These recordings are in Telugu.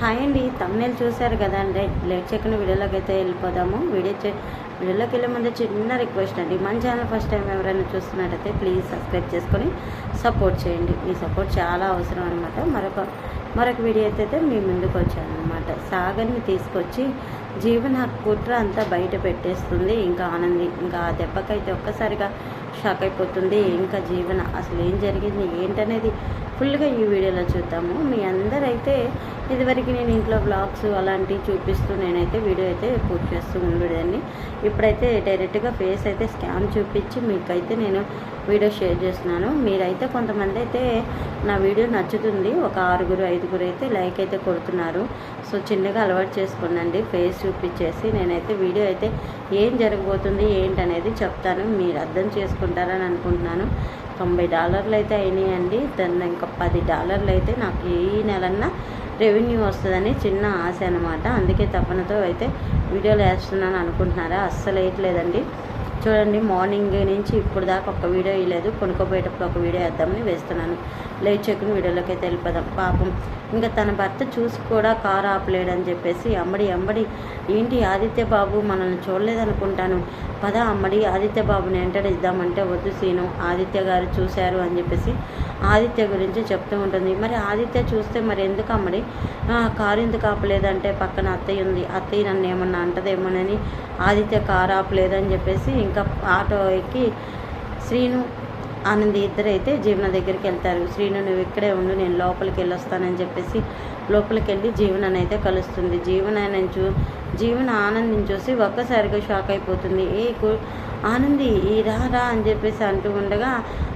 హాయ్ అండి తమ్నేలు చూశారు కదా అండి. లేట్ చేయకుండా వీడియోలోకి అయితే వెళ్ళిపోదాము. వీడియో చే వీడియోలోకి వెళ్ళే ముందు చిన్న రిక్వెస్ట్ అండి. మన ఛానల్ ఫస్ట్ టైం ఎవరైనా చూస్తున్నట్టయితే ప్లీజ్ సబ్స్క్రైబ్ చేసుకొని సపోర్ట్ చేయండి. మీ సపోర్ట్ చాలా అవసరం అనమాట మరొక మరొక వీడియో అయితే మీ ముందుకు వచ్చాను అనమాట సాగర్ని తీసుకొచ్చి జీవన కుట్ర అంతా బయట పెట్టేస్తుంది. ఇంకా ఆనంది ఇంకా ఆ దెబ్బకైతే ఒక్కసారిగా షాక్ అయిపోతుంది. ఇంకా జీవన అసలు ఏం జరిగింది ఏంటనేది ఫుల్గా ఈ వీడియోలో చూద్దాము. మీ అందరైతే ఇదివరకు నేను ఇంట్లో బ్లాగ్స్ అలాంటివి చూపిస్తూ నేనైతే వీడియో అయితే పూర్తి చేస్తూ ఉండేదాన్ని. ఇప్పుడైతే డైరెక్ట్గా ఫేస్ అయితే స్కాన్ చూపించి మీకైతే నేను వీడియో షేర్ చేస్తున్నాను. మీరైతే కొంతమంది అయితే నా వీడియో నచ్చుతుంది. ఒక ఆరుగురు ఐదుగురు అయితే లైక్ అయితే కొడుతున్నారు. సో చిన్నగా అలవాటు చేసుకోనండి ఫేస్ చూపించేసి నేనైతే వీడియో అయితే ఏం జరగబోతుంది ఏంటనేది చెప్తాను. మీరు అర్థం చేసుకుంటారని అనుకుంటున్నాను. తొంభై డాలర్లు అయితే అయినాయండి. దాన్ని ఇంకా పది డాలర్లు అయితే నాకు ఈ నెలన్నా రెవెన్యూ వస్తుందని చిన్న ఆశ అనమాట అందుకే తపనతో అయితే వీడియోలు వేస్తున్నాను అనుకుంటున్నారా? అస్సలు వేయట్లేదండి. చూడండి మార్నింగ్ నుంచి ఇప్పుడు దాకా ఒక వీడియో వేయలేదు కొనుక్కోపోయేటప్పుడు ఒక వీడియో వేద్దామని వేస్తున్నాను. లేట్ చెక్కుని వీడియోలోకి అయితే వెళ్ళిపోదాం. పాపం. ఇంకా తన భర్త చూసి కూడా కారు ఆపలేడని చెప్పేసి అమ్మడి అమ్మడి ఏంటి ఆదిత్య బాబు? మనల్ని చూడలేదనుకుంటాను. పద అమ్మడి ఆదిత్య బాబుని ఎంటర్ ఇద్దామంటే వద్దు సీను. ఆదిత్య గారు చూశారు అని చెప్పేసి ఆదిత్య గురించి చెప్తూ ఉంటుంది. మరి ఆదిత్య చూస్తే మరి ఎందుకు అమ్మడి కారు ఎందుకు ఆపలేదంటే పక్కన అత్తయ్య ఉంది. అత్తయ్య నన్ను ఏమన్నా అంటదేమోనని ఆదిత్య కారు ఆపలేదని చెప్పేసి ఇంకా ఆటో ఎక్కి శ్రీను ఆనంది ఇద్దరైతే జీవన దగ్గరికి వెళ్తారు. శ్రీను నువ్వు ఇక్కడే ఉండు నేను లోపలికి వెళ్ళొస్తానని చెప్పేసి లోపలికి వెళ్ళి జీవనని అయితే కలుస్తుంది. జీవన చూ జీవన ఆనందిని చూసి ఒక్కసారిగా షాక్ అయిపోతుంది. ఏ ఆనంది ఈ రా రా అని చెప్పేసి అంటూ ఉండగా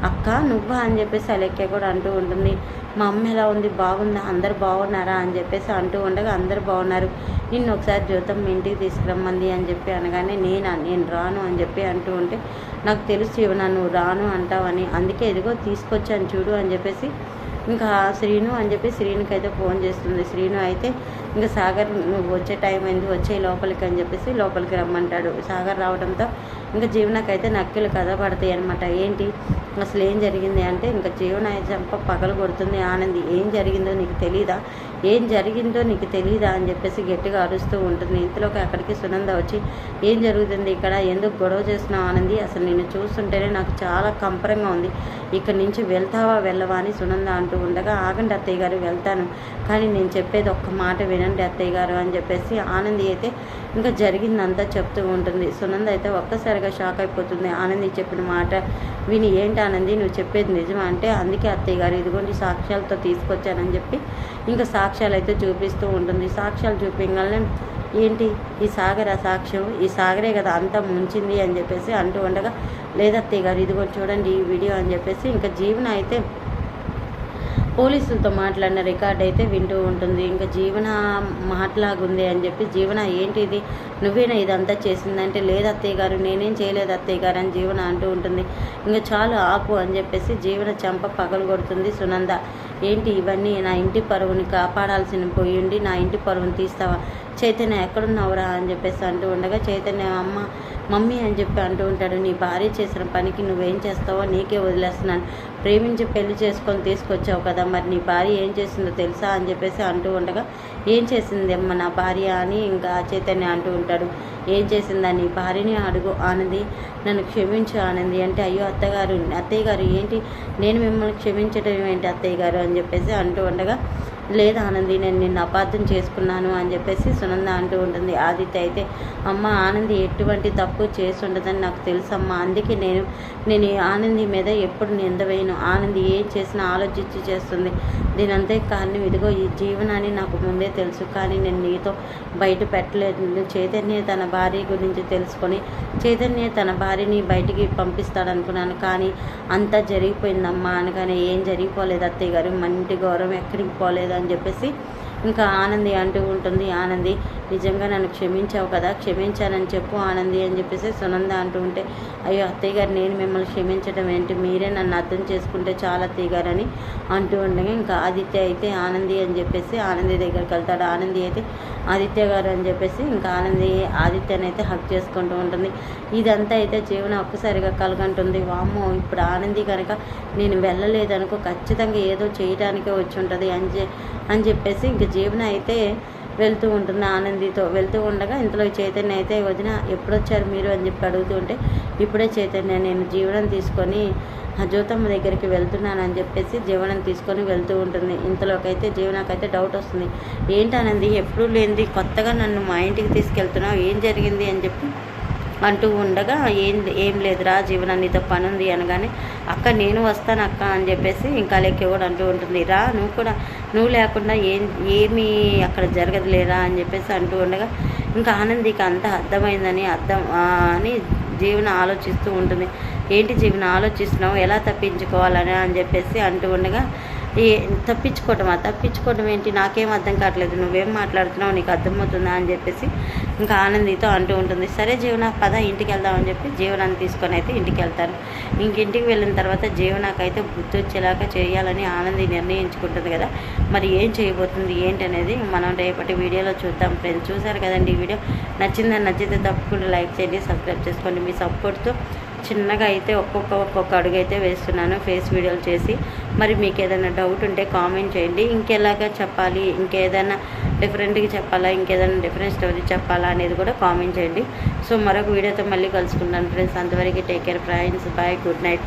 అక్క నువ్వా అని చెప్పేసి అలెక్క కూడా అంటూ ఉంటుంది. మా అమ్మ ఎలా ఉంది? బాగుందా? అందరు బాగున్నారా? అని చెప్పేసి అంటూ ఉండగా అందరు బాగున్నారు. నిన్ను ఒకసారి జ్యోతం మీ ఇంటికి తీసుకురమ్మంది అని చెప్పి అనగానే నేను? నేను రాను అని చెప్పి అంటూ ఉంటే నాకు తెలుసు ఇవ్వ నువ్వు రాను అంటావని. అందుకే ఎదుగో తీసుకొచ్చాను చూడు అని చెప్పేసి ఇంకా శ్రీను అని చెప్పి శ్రీనుకి అయితే ఫోన్ చేస్తుంది. శ్రీను అయితే ఇంకా సాగర్ నువ్వు వచ్చే టైం అయింది వచ్చే లోపలికి అని చెప్పేసి లోపలికి రమ్మంటాడు. సాగర్ రావడంతో ఇంకా జీవనకైతే నక్కలు కథ పడతాయి అనమాట ఏంటి? అసలు ఏం జరిగింది అంటే ఇంకా జీవన చంప పగలు కొడుతుంది ఆనంది ఏం జరిగిందో నీకు తెలీదా? ఏం జరిగిందో నీకు తెలీదా? అని చెప్పేసి గట్టిగా అరుస్తూ ఉంటుంది. ఇంతలోకి అక్కడికి సునంద వచ్చి ఏం జరుగుతుంది ఇక్కడ? ఎందుకు గొడవ చేస్తున్నావు ఆనంది? అసలు నేను చూస్తుంటేనే నాకు చాలా కంపరంగా ఉంది. ఇక్కడ నుంచి వెళ్తావా వెళ్ళవా అని సునంద అంటూ ఉండగా ఆగండి అత్తయ్య గారు వెళ్తాను. కానీ నేను చెప్పేది ఒక్క మాట వినండి అత్తయ్య గారు అని చెప్పేసి ఆనంది అయితే ఇంకా జరిగిందంతా చెప్తూ ఉంటుంది. సునంద అయితే ఒక్కసారిగా షాక్ అయిపోతుంది. ఆనంది చెప్పిన మాట విని ఏంటి ఆనంది నువ్వు చెప్పేది నిజమా? అంటే అందుకే అత్తయ్య గారు ఇదిగోండి సాక్ష్యాలతో తీసుకొచ్చానని చెప్పి ఇంకా సాక్ష్యాలు అయితే చూపిస్తూ ఉంటుంది. సాక్ష్యాలు చూపించగానే ఏంటి? ఈ సాగర సాక్ష్యం ఈ సాగరే కదా అంతా ముంచింది అని చెప్పేసి అంటూ ఉండగా లేదత్తయ్య గారు ఇదిగో చూడండి ఈ వీడియో అని చెప్పేసి ఇంకా జీవన అయితే పోలీసులతో మాట్లాడిన రికార్డ్ అయితే వింటూ ఉంటుంది. ఇంకా జీవన మాట్లాగుంది అని చెప్పి జీవన ఏంటి ఇది నువ్వేనా ఇదంతా చేసిందంటే లేదు అత్తయ్య గారు నేనేం చేయలేదు అత్తయ్య గారు అని జీవన అంటూ ఉంటుంది. ఇంకా చాలు ఆపు అని చెప్పేసి జీవన చెంప పగలు కొడుతుంది సునంద. ఏంటి ఇవన్నీ? నా ఇంటి పరువుని కాపాడాల్సిన పోయి ఉండి నా ఇంటి పరువుని తీస్తావా? చైతన్య ఎక్కడున్నావురా అని చెప్పేసి అంటూ ఉండగా చైతన్య అమ్మ మమ్మీ అని చెప్పి అంటూ ఉంటాడు. నీ భార్య చేసిన పనికి నువ్వేం చేస్తావో నీకే వదిలేస్తున్నాను. ప్రేమించి పెళ్ళి చేసుకొని తీసుకొచ్చావు కదా మరి నీ భార్య ఏం చేసిందో తెలుసా? అని చెప్పేసి అంటూ ఉండగా ఏం చేసింది అమ్మ నా భార్య? అని ఇంకా చైతన్య అంటూ ఉంటాడు. ఏం చేసిందా నీ భార్యని? అడుగు. ఆనంది నన్ను క్షమించు ఆనంది. అంటే అయ్యో అత్తగారు అత్తయ్య గారు ఏంటి? నేను మిమ్మల్ని క్షమించడం ఏంటి అత్తయ్య గారు? అని చెప్పేసి అంటూ ఉండగా లేదు ఆనంది నేను నిన్ను అపార్థం చేసుకున్నాను అని చెప్పేసి సునంద అంటూ ఉంటుంది. ఆదిత్య అయితే అమ్మ ఆనంది ఎటువంటి తప్పు చేసి ఉండదని నాకు తెలుసమ్మా. అందుకే నేను నేను ఆనంది మీద ఎప్పుడు నిందవేయను ఆనంది ఏం చేసినా ఆలోచించి చేస్తుంది. దీనంతే కారణం ఇదిగో ఈ జీవనాన్ని నాకు ముందే తెలుసు కానీ నేను నీతో బయట పెట్టలేదు. చైతన్య తన భార్య గురించి తెలుసుకొని చైతన్య తన భార్యని బయటికి పంపిస్తాడనుకున్నాను కానీ అంతా జరిగిపోయిందమ్మా అనగానే ఏం జరిగిపోలేదు అత్తయ్య గారు మన ఇంటి గౌరవం ఎక్కడికి పోలేదు అని చెప్పేసి ఇంకా ఆనంది అంటూ ఉంటుంది. ఆనంది నిజంగా నన్ను క్షమించావు కదా క్షమించానని చెప్పు ఆనంది అని చెప్పేసి సునంద అంటూ ఉంటే అయ్యో అత్తయ్య గారు నేను మిమ్మల్ని క్షమించడం ఏంటి? మీరే నన్ను అర్థం చేసుకుంటే చాలా అత్తయ్య గారు అని అంటూ ఉండగా ఇంకా ఆదిత్య అయితే ఆనంది అని చెప్పేసి ఆనంది దగ్గరికి వెళ్తాడు. ఆనంది అయితే ఆదిత్య గారు అని చెప్పేసి ఇంకా ఆనంది ఆదిత్యని అయితే హక్ చేసుకుంటూ ఉంటుంది. ఇదంతా అయితే జీవన ఒక్కసారిగా కలగంటుంది. వామ్మో ఇప్పుడు ఆనంది కనుక నేను వెళ్ళలేదనుకో ఖచ్చితంగా ఏదో చేయడానికే వచ్చి ఉంటుంది అని అని చెప్పేసి ఇంక జీవన అయితే వెళ్తూ ఉంటుంది ఆనందితో వెళ్తూ ఉండగా ఇంతలో చైతన్య అయితే వదిన ఎప్పుడొచ్చారు మీరు? అని చెప్పి అడుగుతూ ఉంటే ఇప్పుడే చైతన్య నేను జీవనం తీసుకొని ఆ జ్యోతమ్మ దగ్గరికి వెళ్తున్నానని చెప్పేసి జీవనం తీసుకొని వెళ్తూ ఉంటుంది. ఇంతలోకైతే జీవనాకైతే డౌట్ వస్తుంది. ఏంటనంది ఎప్పుడు లేనిది కొత్తగా నన్ను మా ఇంటికి తీసుకెళ్తున్నావు? ఏం జరిగింది? అని చెప్పి అంటూ ఉండగా ఏం ఏం లేదురా జీవన నీతో పని ఉంది అనగానే అక్క నేను వస్తాను అక్క అని చెప్పేసి ఇంకా లెక్క కూడా అంటూ ఉంటుంది. రా నువ్వు కూడా నువ్వు లేకుండా ఏం ఏమీ అక్కడ జరగదు లేరా అని చెప్పేసి అంటూ ఉండగా ఇంకా ఆనందికి అంత అర్థమైందని అర్థం అని జీవన ఆలోచిస్తూ ఉంటుంది. ఏంటి జీవన ఆలోచిస్తున్నావు? ఎలా తప్పించుకోవాలని అని చెప్పేసి అంటూ ఉండగా ఏ తప్పించుకోవటమా? తప్పించుకోవటం ఏంటి? నాకేం అర్థం కావట్లేదు. నువ్వేం మాట్లాడుతున్నావు? నీకు అర్థమవుతుందా? అని చెప్పేసి ఇంకా ఆనందితో అంటూ ఉంటుంది సరే జీవన పద ఇంటికి వెళ్దామని చెప్పి జీవనాన్ని తీసుకొని అయితే ఇంటికి వెళ్తారు ఇంక ఇంటికి వెళ్ళిన తర్వాత జీవనాకైతే గుర్తొచ్చేలాగా చేయాలని ఆనంది నిర్ణయించుకుంటుంది కదా. మరి ఏం చేయబోతుంది ఏంటి అనేది మనం రేపటి వీడియోలో చూద్దాం ఫ్రెండ్స్. చూసారు కదండి ఈ వీడియో? నచ్చిందని నచ్చితే తప్పకుండా లైక్ చేయండి సబ్స్క్రైబ్ చేసుకోండి. మీ సపోర్ట్తో చిన్నగా అయితే ఒక్కొక్క ఒక్కొక్క అడుగు అయితే వేస్తున్నాను ఫేస్ వీడియోలు చేసి. మరి మీకు ఏదైనా డౌట్ ఉంటే కామెంట్ చేయండి. ఇంకెలాగా చెప్పాలి? ఇంకేదైనా డిఫరెంట్గా చెప్పాలా? ఇంకేదైనా డిఫరెంట్ స్టోరీ చెప్పాలా అనేది కూడా కామెంట్ చేయండి. సో మరొక వీడియోతో మళ్ళీ కలుసుకుంటాను ఫ్రెండ్స్. అంతవరకు take care friends. Bye. Good night.